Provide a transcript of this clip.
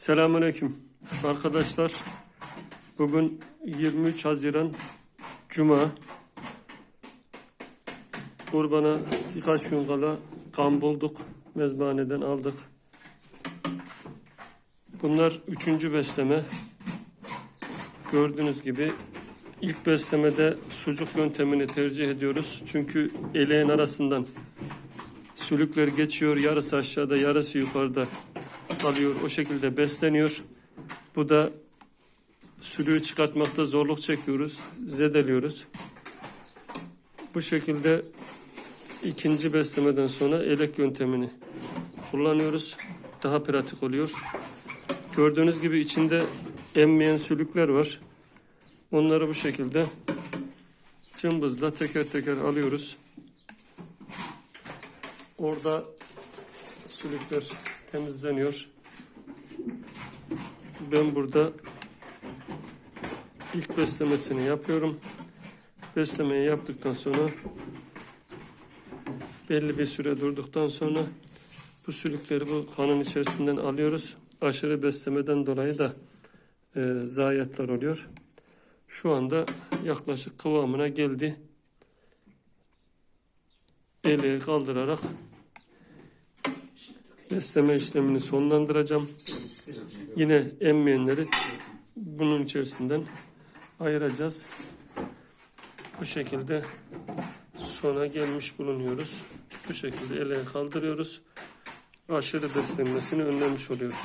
Selamünaleyküm arkadaşlar. Bugün 23 Haziran Cuma. Kurbana birkaç gün kala kan bulduk. Mezbaneden aldık. Bunlar üçüncü besleme. Gördüğünüz gibi ilk beslemede sucuk yöntemini tercih ediyoruz. Çünkü eleğin arasından sülükler geçiyor. Yarısı aşağıda, yarısı yukarıda kalıyor. O şekilde besleniyor. Bu da sülüğü çıkartmakta zorluk çekiyoruz. Zedeliyoruz. Bu şekilde ikinci beslemeden sonra elek yöntemini kullanıyoruz. Daha pratik oluyor. Gördüğünüz gibi içinde emmeyen sülükler var. Onları bu şekilde cımbızla teker teker alıyoruz. Orada sülükler temizleniyor. Ben burada ilk beslemesini yapıyorum. Beslemeyi yaptıktan sonra belli bir süre durduktan sonra bu sülükleri bu kanın içerisinden alıyoruz. Aşırı beslemeden dolayı da e, zayiatlar oluyor. Şu anda yaklaşık kıvamına geldi. Eli kaldırarak besleme işlemini sonlandıracağım. Yine emmeyenleri bunun içerisinden ayıracağız. Bu şekilde sona gelmiş bulunuyoruz. Bu şekilde ele kaldırıyoruz. Aşırı beslenmesini önlemiş oluyoruz.